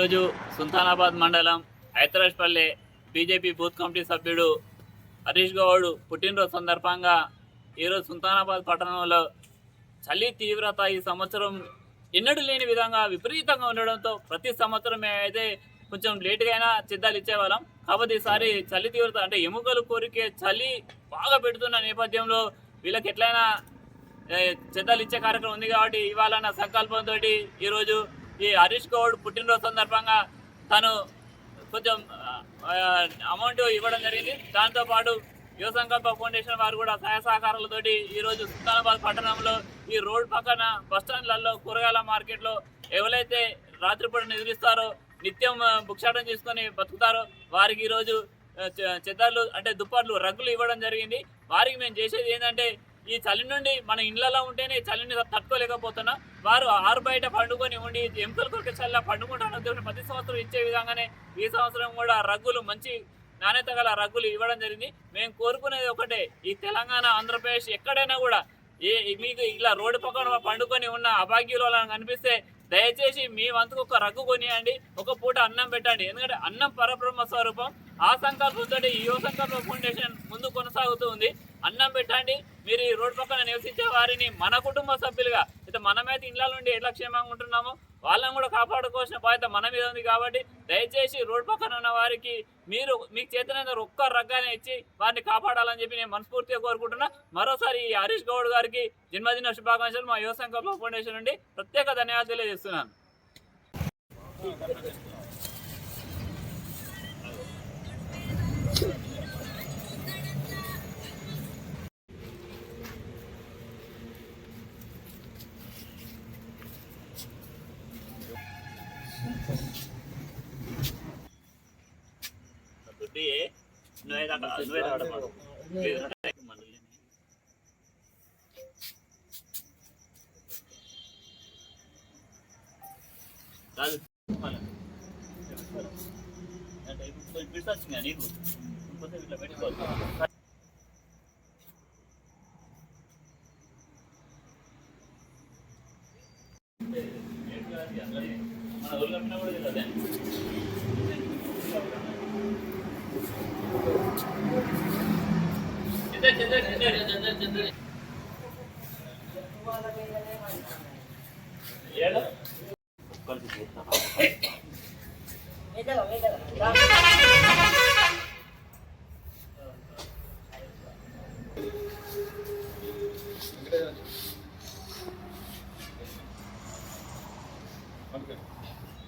ఈరోజు సుల్తానాబాద్ మండలం హైదరాజ్పల్లె BJP booth committee సభ్యుడు హరీష్ గౌడ్ పుట్టినరోజు సందర్భంగా ఈరోజు సుల్తానాబాద్ పట్టణంలో చలి తీవ్రత ఈ సంవత్సరం ఎన్నడూ లేని విధంగా విపరీతంగా ఉండడంతో ప్రతి సంవత్సరం మేమైతే కొంచెం లేటుగా అయినా చిద్దాలు ఇచ్చేవాళ్ళం. కాబట్టి ఈసారి చలి తీవ్రత అంటే ఎముకలు కోరికే చలి బాగా పెడుతున్న నేపథ్యంలో వీళ్ళకి ఎట్లయినా చిద్దాలు ఇచ్చే కార్యక్రమం ఉంది కాబట్టి ఇవాళ సంకల్పంతో ఈరోజు ఈ హరీష్ గౌడ్ పుట్టినరోజు సందర్భంగా తను కొంచెం అమౌంట్ ఇవ్వడం జరిగింది. దాంతోపాటు యువ సంకల్ప ఫౌండేషన్ వారు కూడా సహాయ సహకారాలతోటి ఈరోజు సుల్తానాబాద్ పట్టణంలో ఈ రోడ్ పక్కన బస్ స్టాండ్లలో కూరగాయల మార్కెట్లో ఎవరైతే రాత్రిపూట నిద్రిస్తారో నిత్యం భుక్షాటం చేసుకొని బతుకుతారో వారికి ఈరోజు చెద్దర్లు అంటే దుప్పట్లు రగ్గులు ఇవ్వడం జరిగింది. వారికి మేము చేసేది ఏంటంటే ఈ చలి నుండి మన ఇళ్ళలో ఉంటేనే ఈ చలిని తట్టుకోలేకపోతున్నా. వారు ఆరు బయట పండుకొని ఉండి ఎంకల కొరకు చల్ల పండుకుంటాను దేవుని ప్రతి సంవత్సరం ఇచ్చే విధంగానే ఈ సంవత్సరం కూడా రగ్గులు మంచి నాణ్యత గల రగ్గులు ఇవ్వడం జరిగింది. మేము కోరుకునేది ఒకటే ఈ తెలంగాణ ఆంధ్రప్రదేశ్ ఎక్కడైనా కూడా ఏ మీకు ఇలా రోడ్డు పక్కన పండుకొని ఉన్న అభాగ్యులు కనిపిస్తే దయచేసి మీ వంతుకు ఒక రగ్గు కొనియండి ఒక పూట అన్నం పెట్టండి. ఎందుకంటే అన్నం పరబ్రహ్మ స్వరూపం. ఆ సంకల్పంతో ఈ యువ సంకల్ప ఫౌండేషన్ ముందు కొనసాగుతూ ఉంది. అన్నం పెట్టండి. మీరు ఈ రోడ్ పక్కన నివసించే వారిని మన కుటుంబ సభ్యులుగా అయితే మనమైతే ఇళ్ళ నుండి ఎట్లా క్షేమంగా ఉంటున్నామో. వాళ్ళని కూడా కాపాడుకోవాల్సిన బాధ్యత మన మీద ఉంది కాబట్టి దయచేసి రోడ్ పక్కన ఉన్న వారికి మీరు మీకు చేతనైన ఒక్క రగ్గానే ఇచ్చి వారిని కాపాడాలని చెప్పి నేను మనస్ఫూర్తిగా కోరుకుంటున్నా. మరోసారి ఈ హరీష్ గౌడ్ గారికి జన్మదిన శుభాకాంక్షలు మా యువ సంకల్ప ఫౌండేషన్ నుండి ప్రత్యేక ధన్యవాదాలు తెలియజేస్తున్నాను. దుడ్డి నువ్వే తాట- నువ్వే తాగడమ్మా. లేదు, మళ్ళీ. కాదు, మళ్ళీ. అంటే ఇప్పుడు కొంచెం బిడ్స్ వచ్చినాయా నీకు ఇంకొంచెం ఇట్లా పెట్టుకోవాలి మన ఊళ్ళో కట్టినా కూడా తెలియదే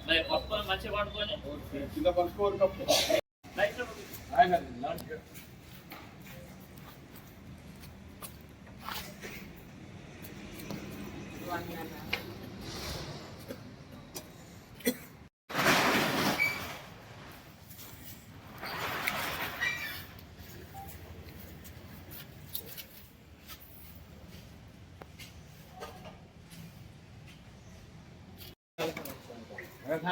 मैं पप्पा मच्छी वाट को नहीं कितना पप्पा और कप नहीं sir I have not light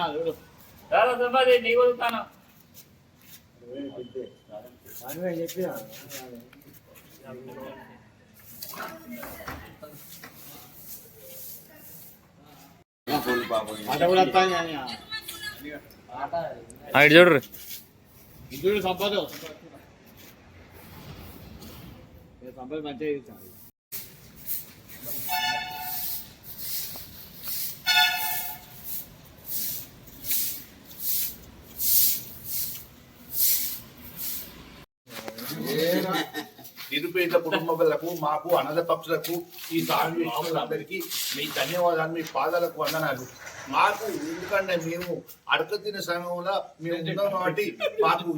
ఆయన లాంటి రారా సంపాది. నీకు చూడరు సంపాద మంచిగా నిరుపేద కుటుంబాలకు మాకు అనాథ పక్షులకు ఈ సాగు అందరికీ మీ ధన్యవాదాలు మీ పాదాలకు వందనాలు. మాకు ఎందుకంటే మేము అడకతిన సమయంలో మేము ఉన్నాం కాబట్టి మాకు